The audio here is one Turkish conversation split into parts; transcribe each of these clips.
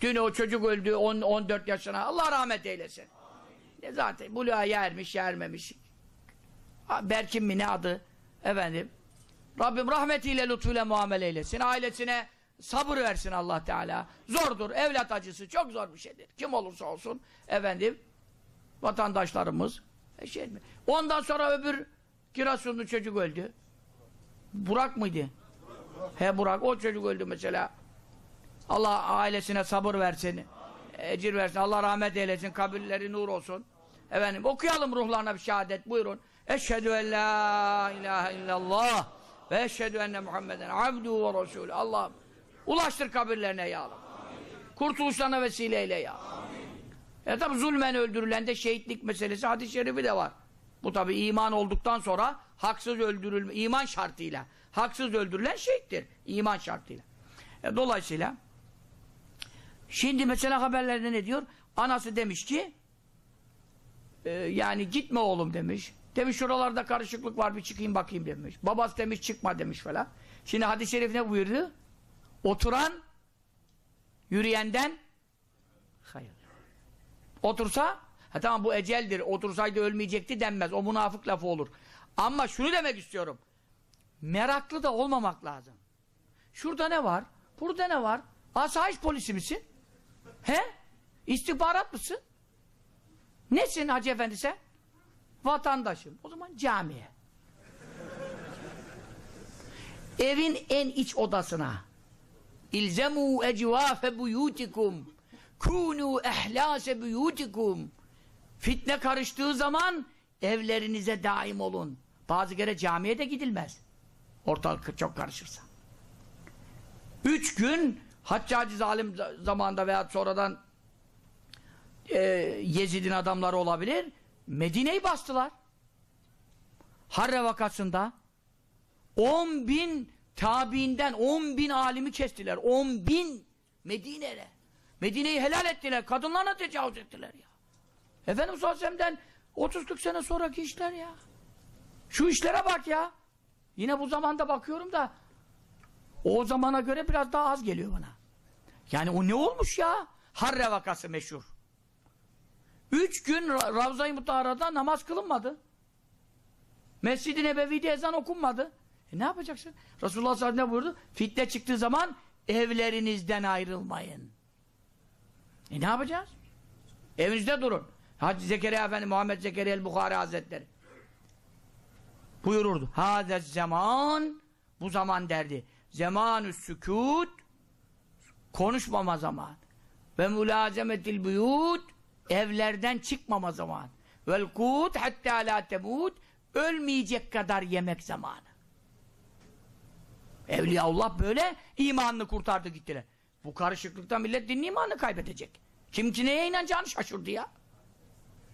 Dün o çocuk öldü 10 14 yaşına. Allah rahmet eylesin. Ne zaten buluğa yermiş, yermemiş. Berkin mi ne adı? Efendim. Rabbim rahmetiyle lütfuyla muamele eylesin. Ailesine sabır versin Allah Teala. Zordur. Evlat acısı çok zor bir şeydir. Kim olursa olsun. Efendim. Vatandaşlarımız. E şey mi? Ondan sonra öbür Kirasunlu çocuk öldü. Burak mıydı? He Burak. O çocuk öldü mesela. Allah ailesine sabır versin. Ecir versin. Allah rahmet eylesin. Kabirleri nur olsun. Efendim okuyalım ruhlarına bir şehadet. Buyurun. Eşhedü en la ilahe illallah ve eşhedü enne Muhammeden abdu ve resulü. Allah'ım ulaştır kabirlerine ya Allah. Kurtuluşlarına vesile eyle ya. E tabi zulmen öldürülen de şehitlik meselesi hadis-i şerifi de var. Bu tabi iman olduktan sonra haksız öldürülme, iman şartıyla. Haksız öldürülen şehittir. iman şartıyla. E, dolayısıyla şimdi mesela haberlerde ne diyor? Anası demiş ki e, yani gitme oğlum demiş. Demiş şuralarda karışıklık var bir çıkayım bakayım demiş. Babası demiş çıkma demiş falan. Şimdi hadis-i şerif ne buyurdu? Oturan yürüyenden hayır. Otursa ha tamam bu eceldir. Otursaydı ölmeyecekti denmez. O münafık lafı olur. Ama şunu demek istiyorum. Meraklı da olmamak lazım. Şurada ne var? Burada ne var? Asayiş polisi misin? He? İstihbarat mısın? Nesin Hacı Efendi sen? Vatandaşım. O zaman camiye. Evin en iç odasına. İlzemu ecvafe buyutikum. Kunu ehlase buyutikum. Fitne karıştığı zaman evlerinize daim olun. Bazı kere camiye de gidilmez. Ortalık çok karışırsa. Üç gün Haccacı zalim zamanında veya sonradan e, Yezid'in adamları olabilir. Medine'yi bastılar. Harre vakasında 10 bin tabiinden 10 bin alimi kestiler. 10 bin Medine'de. Medine'yi helal ettiler. Kadınlarına tecavüz ettiler ya. Efendimiz Aleyhisselam'dan 30-40 sene sonraki işler ya. Şu işlere bak ya. Yine bu zamanda bakıyorum da o zamana göre biraz daha az geliyor bana. Yani o ne olmuş ya? Harre vakası meşhur. Üç gün Ravza-i Mutahara'da namaz kılınmadı. Mescid-i Nebevi'de ezan okunmadı. E ne yapacaksın? Resulullah sallallahu aleyhi ve sellem buyurdu? Fitne çıktığı zaman evlerinizden ayrılmayın. E ne yapacağız? Evinizde durun. Hacı Zekeriya Efendi Muhammed Zekeriya el-Bukhari Hazretleri buyururdu. Hâzez zaman bu zaman derdi. Zemanü sükût konuşmama zaman. Ve mülazemetil buyut evlerden çıkmama zaman. Vel kut hatta la temut ölmeyecek kadar yemek zamanı. Evliyaullah böyle imanını kurtardı gittiler. Bu karışıklıkta millet din imanını kaybedecek. Kim ki neye inanacağını şaşırdı ya.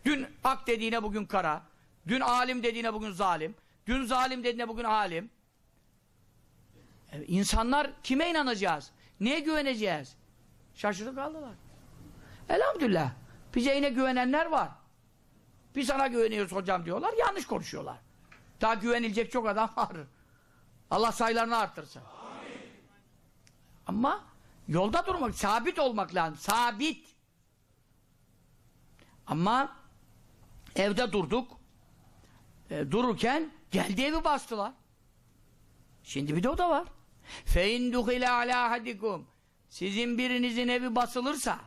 Dün ak dediğine bugün kara. Dün alim dediğine bugün zalim. Dün zalim dediğine bugün alim. İnsanlar kime inanacağız? Neye güveneceğiz? Şaşırıp kaldılar. Elhamdülillah. Bize yine güvenenler var. Biz sana güveniyoruz hocam diyorlar. Yanlış konuşuyorlar. Daha güvenilecek çok adam var. Allah sayılarını arttırsın. Amin. Ama yolda durmak, sabit olmak lazım. Sabit. Ama evde durduk. E, dururken geldi evi bastılar. Şimdi bir de o da var. فَاِنْ دُخِلَ عَلَى اَحَدِكُمْ Sizin birinizin evi basılırsa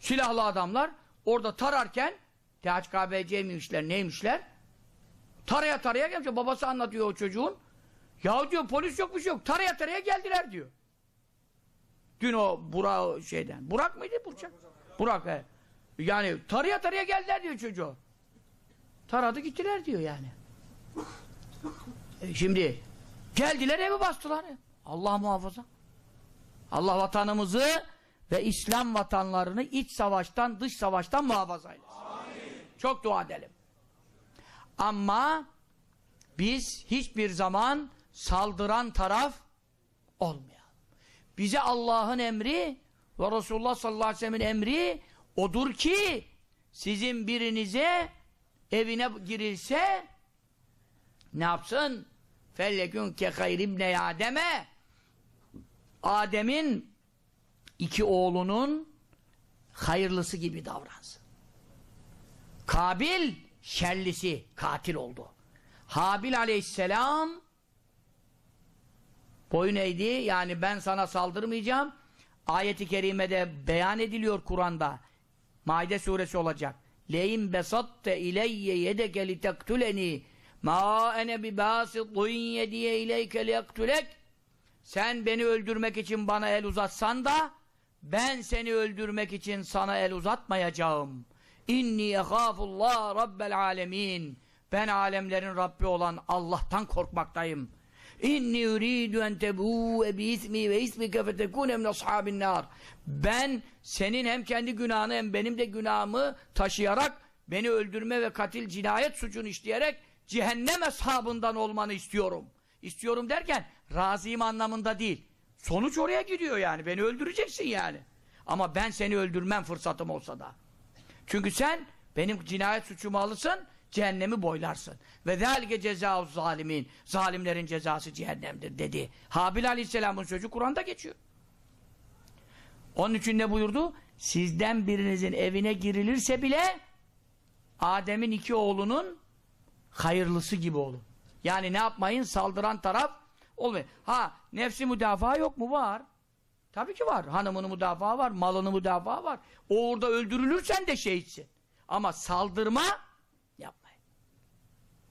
silahlı adamlar orada tararken THKBC miymişler neymişler taraya taraya gelmiş. Babası anlatıyor o çocuğun. Ya diyor polis yok bir şey yok. Taraya taraya geldiler diyor. Dün o Burak şeyden. Burak mıydı Burçak? Burak he. Yani taraya taraya geldiler diyor çocuğu. Taradı gittiler diyor yani. E şimdi geldiler evi bastılar. Allah muhafaza. Allah vatanımızı ve İslam vatanlarını iç savaştan, dış savaştan muhafaza eylesin. Amin. Çok dua edelim. Ama biz hiçbir zaman saldıran taraf olmayalım. Bize Allah'ın emri ve Resulullah sallallahu aleyhi ve sellem'in emri odur ki sizin birinize evine girilse ne yapsın? Fellekün ke hayribne Adem'e Adem'in iki oğlunun hayırlısı gibi davransın. Kabil şerlisi katil oldu. Habil aleyhisselam boyun eğdi. Yani ben sana saldırmayacağım. Ayeti kerimede beyan ediliyor Kur'an'da. Maide suresi olacak. Leyin besatte ileyye yedeke li tektuleni ma ene bi basitun yediye ileyke li yaktulek sen beni öldürmek için bana el uzatsan da ben seni öldürmek için sana el uzatmayacağım. İnni ehafullah rabbel alemin. Ben alemlerin Rabbi olan Allah'tan korkmaktayım. İnni uridu en tebu'e bi ismi ve ismike fetekune min ashabin nar. Ben senin hem kendi günahını hem benim de günahımı taşıyarak beni öldürme ve katil cinayet suçunu işleyerek cehennem ashabından olmanı istiyorum. İstiyorum derken razıyım anlamında değil. Sonuç oraya gidiyor yani. Beni öldüreceksin yani. Ama ben seni öldürmem fırsatım olsa da. Çünkü sen benim cinayet suçumu alırsın, cehennemi boylarsın. Ve zâlike cezâ zalimin. Zalimlerin cezası cehennemdir dedi. Habil Aleyhisselam'ın sözü Kur'an'da geçiyor. Onun için ne buyurdu? Sizden birinizin evine girilirse bile Adem'in iki oğlunun hayırlısı gibi olun. Yani ne yapmayın? Saldıran taraf olmayın. Ha nefsi müdafaa yok mu? Var. Tabii ki var. Hanımını müdafaa var, malını müdafaa var. O orada öldürülürsen de şehitsin. Ama saldırma